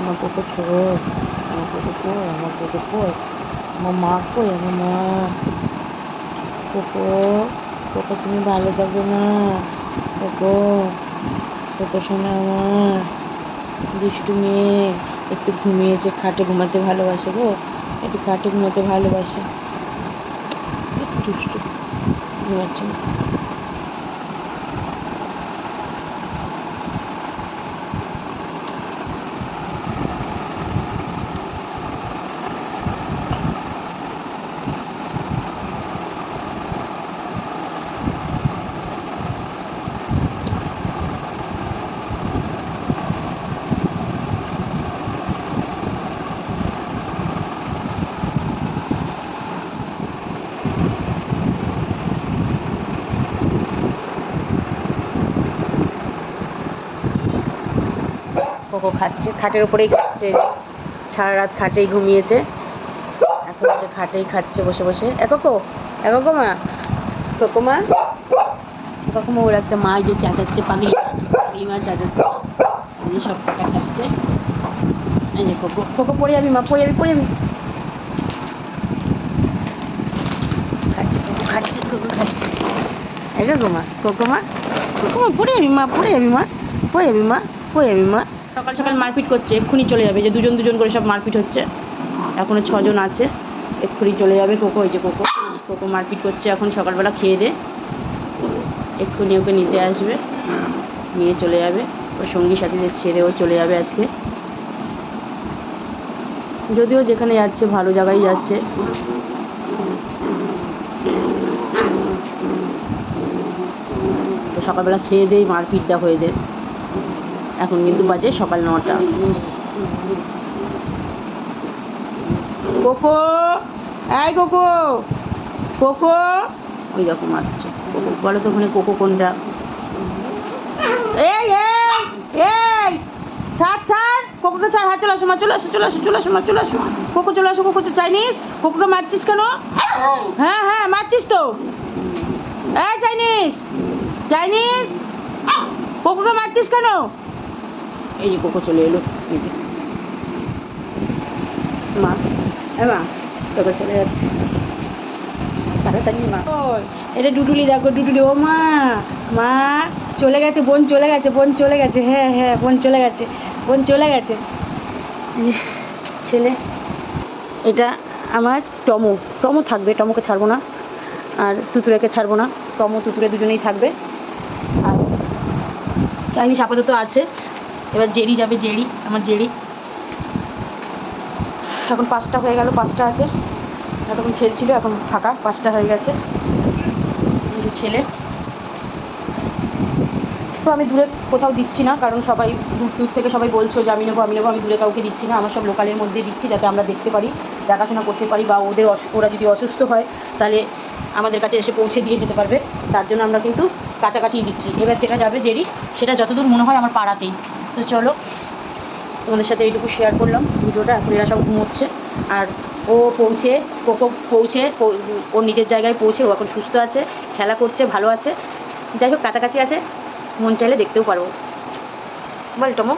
আমার কোকো ছোড়ো আমার কোকো কই আমার কোকো কই আমার মা কই আমার মা কোকো কোকো তুমি ভালো থাকবে না কোকো কোকো শোনা আমার দুষ্টু মেয়ে একটু ঘুমিয়েছে খাটে ঘুমাতে ভালোবাসে গো একটু খাটে ঘুমাতে ভালোবাসে একটু দুষ্টু ঘুমাচ্ছে না। কোকো খাচ্ছে, খাটের উপরেই খাচ্ছে। সারা রাত খাটেই ঘুমিয়েছে। এখন যে খাটেই খাচ্ছে বসে বসে। এ কোকো এ কোকো মা কোকো মা। কোকো মা, ওর একটা মা যে চেঁচাচ্ছে পাগলি পাগলি মা চেঁচাচ্ছে। এই যে সব কটা খাচ্ছে। এই যে কোকো কোকো পড়ে যাবি মা, পড়ে যাবি পড়ে যাবি। খাচ্ছে, কোকো খাচ্ছে কোকো খাচ্ছে। এই কোকো মা কোকো মা কোকো মা, পড়ে যাবি মা, পড়ে যাবি মা, পড়ে যাবি মা, পড়ে যাবি মা। সকাল সকাল মারপিট করছে, এক্ষুনি চলে যাবে যে দুজন দুজন করে সব মারপিট হচ্ছে। এখনও ছজন আছে, এক্ষুনি চলে যাবে কোকো ওই যে কোকো কোকো মারপিট করছে, এখন সকালবেলা খেয়ে দে। এক্ষুনি ওকে নিতে আসবে, নিয়ে চলে যাবে। ওর সঙ্গী সাথীদের ছেড়েও চলে যাবে আজকে। যদিও যেখানে যাচ্ছে, ভালো জায়গায় যাচ্ছে। সকালবেলা খেয়ে দেই মারপিটটা হয়ে দে। এখন কিন্তু বাজে সকাল নটা। কোকো, এই কোকো কোকো। ওই রকম মারছে। কোকো, বলো তো ওখানে কোকো কোনটা? এই এই এই, ছাড় ছাড়। কোকোকে ছাড় হ্যাঁ চলে আসো মা, চলে আসো চলে আসো চলে আসো মা, চলে আসো। কোকো চলে আসো, কোকো চাইনিজ। কোকোকে মারছিস কেন? হ্যাঁ হ্যাঁ মারছিস তো। এই, চাইনিজ চাইনিজ। কোকোকে মারছিস কেন? এই যে কোকো চলে এলো মা হ্যাঁ মা কোকো চলে যাচ্ছে। তাড়াতাড়ি মা। এটা ডুডুলি দেখো, ডুডুলি, ও মা মা, চলে গেছে, বোন চলে গেছে, বোন চলে গেছে হ্যাঁ হ্যাঁ বোন চলে গেছে, বোন চলে গেছে। ছেলে, এটা আমার টমো টমো থাকবে, টমোকে ছাড়বো না, আর তুতুরেকে ছাড়বো না, টমো তুতুরে দুজনেই থাকবে। আর চাইনিজ আপাতত আছে এবার জেরি যাবে, জেরি, আমার জেরি। এখন পাঁচটা হয়ে গেল, পাঁচটা আছে। এতক্ষণ খেলছিল, এখন ফাঁকা, পাঁচটা হয়ে গেছে। যে ছেলে। তো আমি দূরে কোথাও দিচ্ছি না, কারণ সবাই দূর দূর থেকে সবাই বলছো যে আমি নেব আমি নেব, আমি দূরে কাউকে দিচ্ছি না। আমার সব লোকালের মধ্যে দিচ্ছি যাতে আমরা দেখতে পারি, দেখাশোনা করতে পারি বা ওদের ওরা যদি অসুস্থ হয়, তাহলে আমাদের কাছে এসে পৌঁছে দিয়ে যেতে পারবে। তার জন্য আমরা কিন্তু কাছাকাছিই দিচ্ছি। এবার যেটা যাবে জেরি, সেটা যতদূর মনে হয় আমার পাড়াতেই। তো চলো, তোমাদের সাথে এইটুকু শেয়ার করলাম ভিডিওটা, এখন এরা সব ঘুমোচ্ছে। আর ও পৌঁছে, কোকো পৌঁছে ওর নিজের জায়গায় পৌঁছে, ও এখন সুস্থ আছে, খেলা করছে, ভালো আছে। যাই হোক, কাছাকাছি আছে, মন চাইলে দেখতেও পারব বল, টমো।